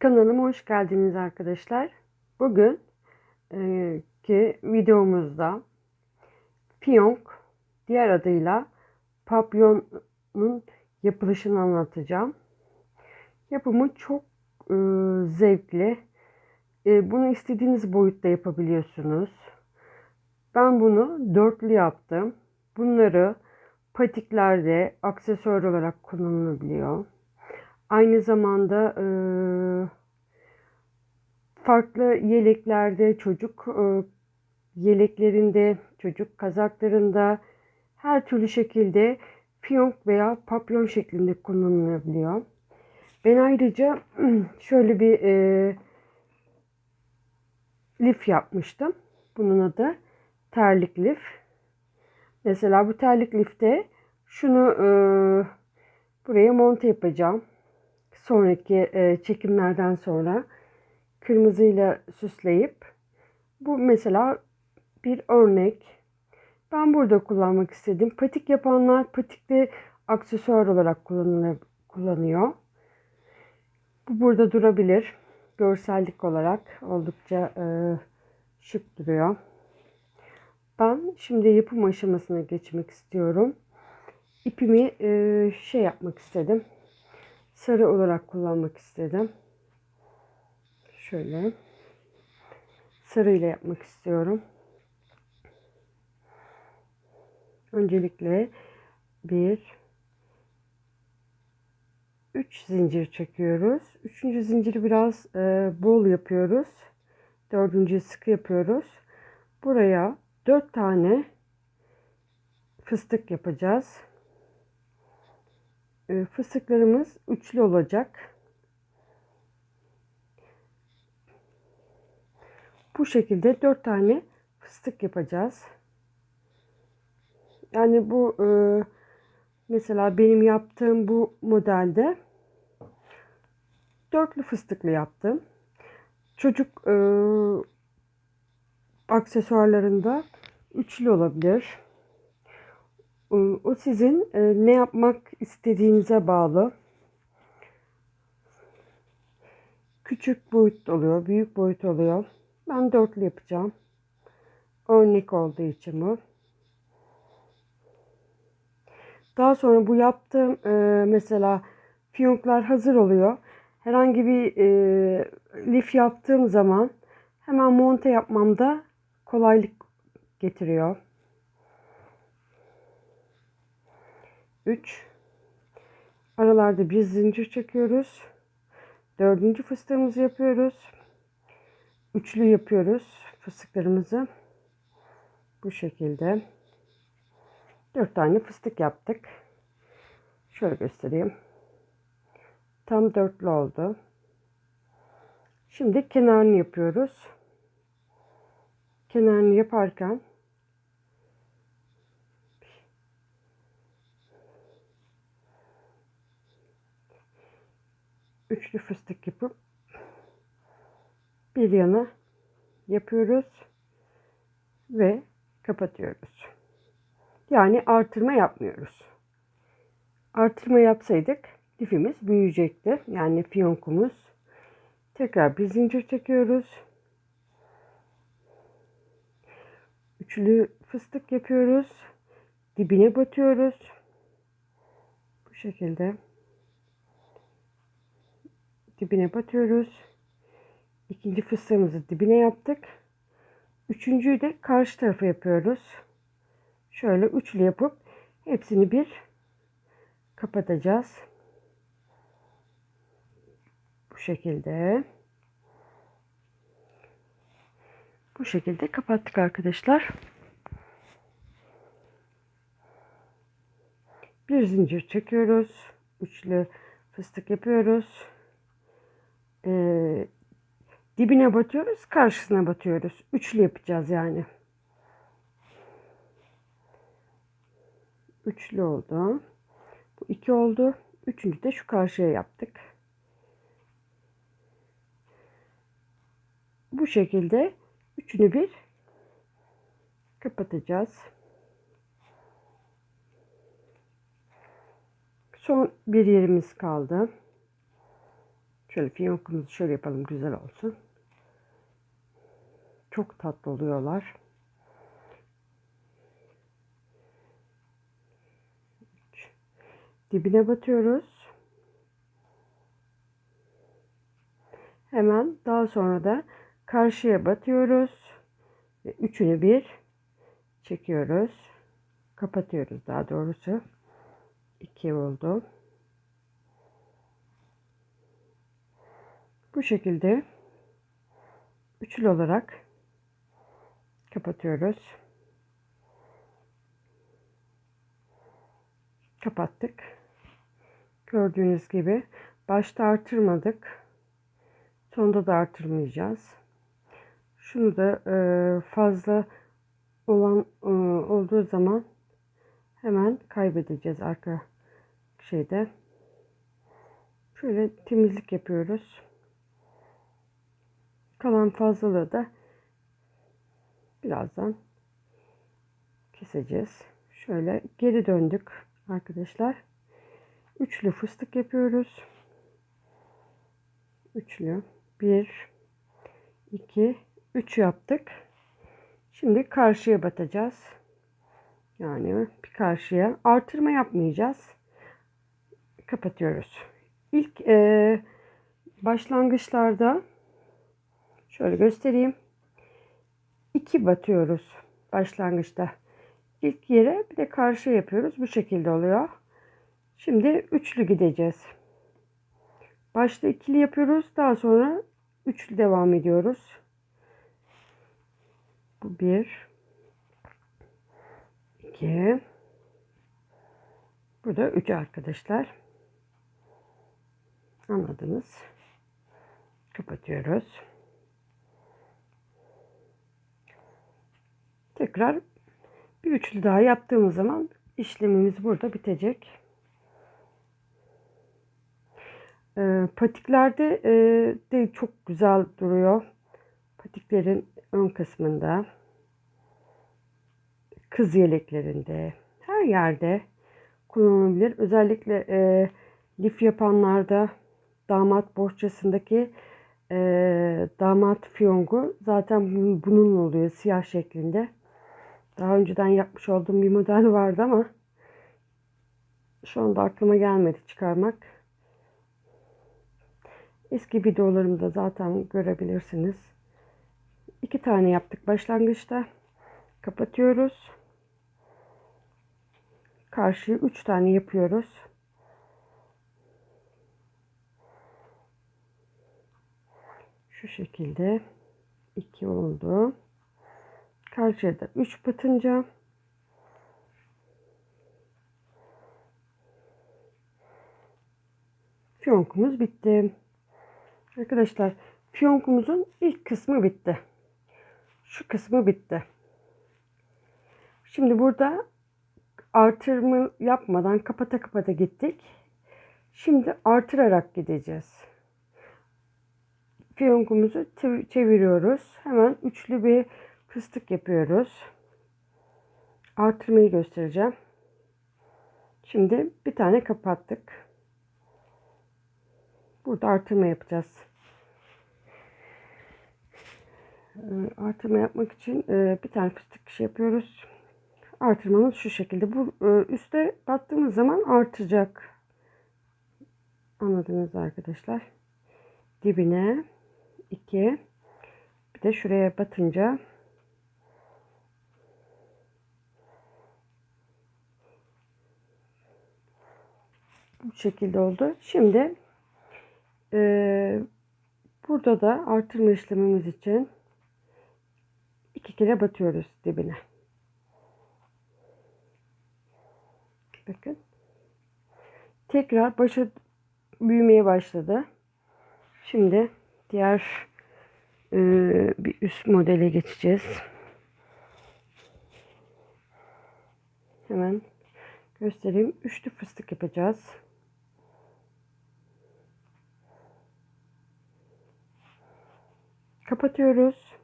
Kanalıma hoş geldiniz arkadaşlar. Bugün e, ki videomuzda fiyonk diğer adıyla papyonun yapılışını anlatacağım. Yapımı çok e, zevkli. E, bunu istediğiniz boyutta yapabiliyorsunuz. Ben bunu dörtlü yaptım. Bunları patiklerde aksesuar olarak kullanılabiliyor. Aynı zamanda e, farklı yeleklerde çocuk e, yeleklerinde, çocuk kazaklarında her türlü şekilde fiyonk veya papyon şeklinde kullanılabiliyor. Ben ayrıca şöyle bir e, lif yapmıştım. Bunun adı terlik lif. Mesela bu terlik lifte şunu e, buraya monte yapacağım sonraki e, çekimlerden sonra kırmızıyla süsleyip bu mesela bir örnek. Ben burada kullanmak istedim. Patik yapanlar patikli aksesuar olarak kullanıyor. Bu burada durabilir. Görsellik olarak oldukça e, şık duruyor. Ben şimdi yapım aşamasına geçmek istiyorum. İpimi e, şey yapmak istedim sarı olarak kullanmak istedim. Şöyle sarı ile yapmak istiyorum. Öncelikle bir 3 zincir çekiyoruz. Üçüncü zinciri biraz e, bol yapıyoruz. Dördüncü sıkı yapıyoruz. Buraya dört tane fıstık yapacağız. E, fıstıklarımız üçlü olacak. Bu şekilde dört tane fıstık yapacağız. Yani bu e, mesela benim yaptığım bu modelde dörtlü fıstıklı yaptım. Çocuk e, aksesuarlarında üçlü olabilir. Ee, o sizin e, ne yapmak istediğinize bağlı. Küçük boyut oluyor, büyük boyut oluyor. Ben dörtlü yapacağım. Örnek olduğu için bu. Daha sonra bu yaptığım e, mesela fiyonklar hazır oluyor. Herhangi bir e, lif yaptığım zaman hemen monte yapmamda kolaylık getiriyor. 3 aralarda bir zincir çekiyoruz. Dördüncü fıstığımızı yapıyoruz. Üçlü yapıyoruz fıstıklarımızı. Bu şekilde. Dört tane fıstık yaptık. Şöyle göstereyim. Tam dörtlü oldu. Şimdi kenarını yapıyoruz. Kenarını yaparken üçlü fıstık yapıp bir yana yapıyoruz ve kapatıyoruz. Yani artırma yapmıyoruz. Artırma yapsaydık lifimiz büyüyecekti. Yani fiyonkumuz. Tekrar bir zincir çekiyoruz. Üçlü fıstık yapıyoruz. Dibine batıyoruz. Bu şekilde dibine batıyoruz. İkinci fıstığımızı dibine yaptık. Üçüncüyü de karşı tarafa yapıyoruz. Şöyle üçlü yapıp hepsini bir kapatacağız. Bu şekilde. Bu şekilde kapattık arkadaşlar. Bir zincir çekiyoruz. Üçlü fıstık yapıyoruz e, dibine batıyoruz, karşısına batıyoruz. Üçlü yapacağız yani. Üçlü oldu. Bu iki oldu. Üçüncü de şu karşıya yaptık. Bu şekilde üçünü bir kapatacağız. Son bir yerimiz kaldı. Şöyle fiyonkumuzu şöyle yapalım güzel olsun. Çok tatlı oluyorlar. Dibine batıyoruz. Hemen daha sonra da karşıya batıyoruz. Ve üçünü bir çekiyoruz. Kapatıyoruz daha doğrusu. İki oldu. Bu şekilde üçlü olarak kapatıyoruz. Kapattık. Gördüğünüz gibi başta artırmadık. Sonda da artırmayacağız. Şunu da e, fazla olan e, olduğu zaman hemen kaybedeceğiz arka şeyde. Şöyle temizlik yapıyoruz. Kalan fazlalığı da birazdan keseceğiz. Şöyle geri döndük arkadaşlar. Üçlü fıstık yapıyoruz. Üçlü. Bir, iki, üç yaptık. Şimdi karşıya batacağız. Yani bir karşıya artırma yapmayacağız. Kapatıyoruz. İlk e, başlangıçlarda şöyle göstereyim. 2 batıyoruz başlangıçta. İlk yere bir de karşı yapıyoruz. Bu şekilde oluyor. Şimdi üçlü gideceğiz. Başta ikili yapıyoruz. Daha sonra üçlü devam ediyoruz. Bu bir. iki. Bu da üç arkadaşlar. Anladınız. Kapatıyoruz. Tekrar bir üçlü daha yaptığımız zaman işlemimiz burada bitecek. Ee, patiklerde e, de çok güzel duruyor. Patiklerin ön kısmında, kız yeleklerinde, her yerde kullanılabilir. Özellikle e, lif yapanlarda damat bohçasındaki e, damat fiyongu zaten bunun oluyor siyah şeklinde. Daha önceden yapmış olduğum bir model vardı ama şu anda aklıma gelmedi çıkarmak. Eski videolarımda zaten görebilirsiniz. İki tane yaptık başlangıçta. Kapatıyoruz. Karşıya üç tane yapıyoruz. Şu şekilde iki oldu. Karşıya da 3 batınca fiyonkumuz bitti. Arkadaşlar fiyonkumuzun ilk kısmı bitti. Şu kısmı bitti. Şimdi burada artırma yapmadan kapata kapata gittik. Şimdi artırarak gideceğiz. Fiyonkumuzu çeviriyoruz. Hemen üçlü bir fıstık yapıyoruz. Artırmayı göstereceğim. Şimdi bir tane kapattık. Burada artırma yapacağız. Ee, artırma yapmak için e, bir tane fıstık şey yapıyoruz. Artırmamız şu şekilde. Bu e, üste battığımız zaman artacak. Anladınız arkadaşlar. Dibine 2 bir de şuraya batınca bu şekilde oldu. Şimdi e, burada da artırma işlemimiz için iki kere batıyoruz dibine. Bakın. Tekrar başa büyümeye başladı. Şimdi diğer e, bir üst modele geçeceğiz. Hemen göstereyim. Üçlü fıstık yapacağız. Kapatıyoruz.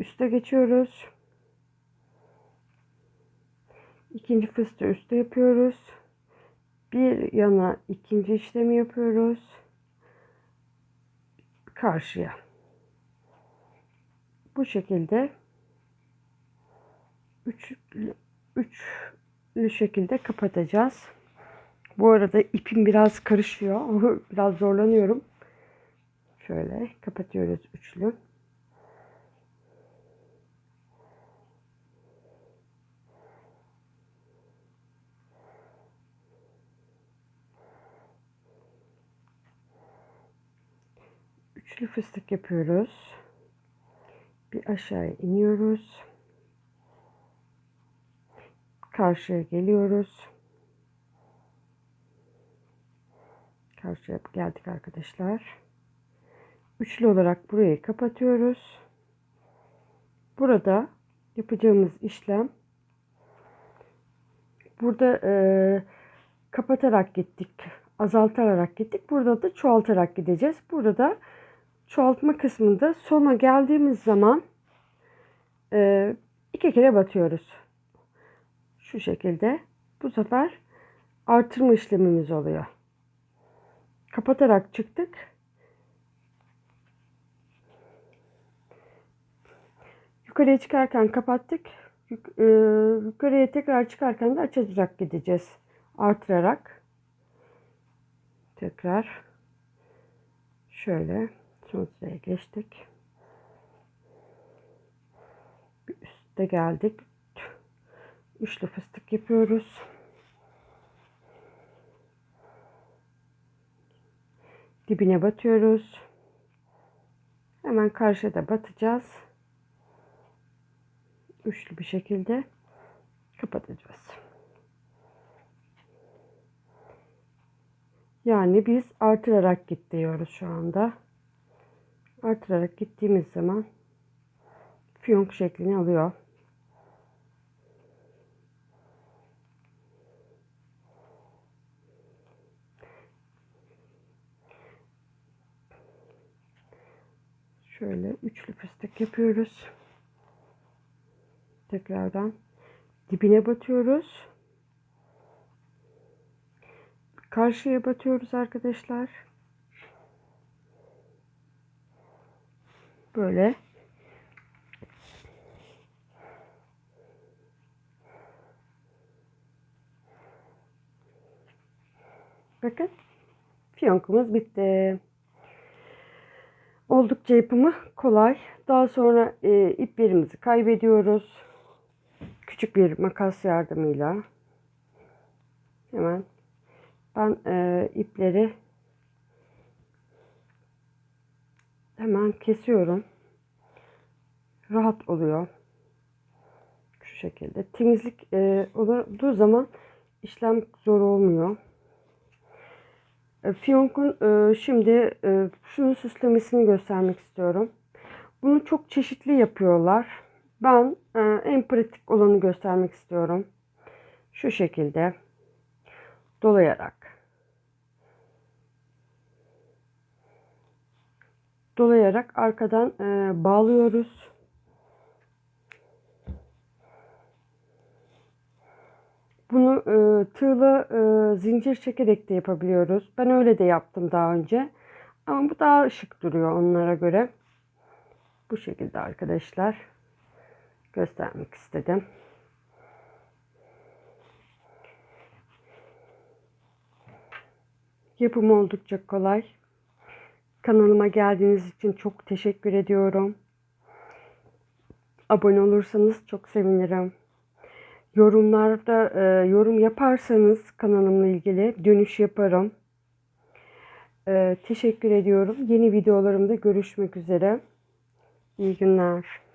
Üste geçiyoruz. İkinci fıstığı üstte yapıyoruz. Bir yana ikinci işlemi yapıyoruz. karşıya. Bu şekilde üçlü, üçlü şekilde kapatacağız. Bu arada ipim biraz karışıyor. Biraz zorlanıyorum. Şöyle kapatıyoruz üçlü. Üçlü fıstık yapıyoruz. Bir aşağı iniyoruz. Karşıya geliyoruz. Karşıya geldik arkadaşlar. Üçlü olarak burayı kapatıyoruz. Burada yapacağımız işlem burada e, kapatarak gittik. Azaltarak gittik. Burada da çoğaltarak gideceğiz. Burada çoğaltma kısmında sona geldiğimiz zaman e, iki kere batıyoruz. Şu şekilde. Bu sefer artırma işlemimiz oluyor. Kapatarak çıktık. Yukarıya çıkarken kapattık. Yuk, e, yukarıya tekrar çıkarken de açarak gideceğiz. Artırarak. Tekrar şöyle son sıraya geçtik. Bir üstte geldik. Üçlü fıstık yapıyoruz. Dibine batıyoruz. Hemen karşıda batacağız. Üçlü bir şekilde kapatacağız. Yani biz artırarak git diyoruz şu anda. Artırarak gittiğimiz zaman fiyonk şeklini alıyor. Şöyle üçlü fıstık yapıyoruz. Tekrardan dibine batıyoruz. Karşıya batıyoruz arkadaşlar. Böyle. Bakın. Fiyonkumuz bitti. Oldukça yapımı kolay. Daha sonra e, iplerimizi kaybediyoruz. Küçük bir makas yardımıyla. Hemen ben e, ipleri hemen kesiyorum. Rahat oluyor. Şu şekilde. Temizlik e, olduğu zaman işlem zor olmuyor. E, Fiyonk'un e, şimdi e, şunun süslemesini göstermek istiyorum. Bunu çok çeşitli yapıyorlar. Ben en pratik olanı göstermek istiyorum. Şu şekilde dolayarak dolayarak arkadan e, bağlıyoruz. Bunu e, tığla e, zincir çekerek de yapabiliyoruz. Ben öyle de yaptım daha önce. Ama bu daha şık duruyor onlara göre. Bu şekilde arkadaşlar göstermek istedim. Yapımı oldukça kolay. Kanalıma geldiğiniz için çok teşekkür ediyorum. Abone olursanız çok sevinirim. Yorumlarda e, yorum yaparsanız kanalımla ilgili dönüş yaparım. E, teşekkür ediyorum. Yeni videolarımda görüşmek üzere. İyi günler.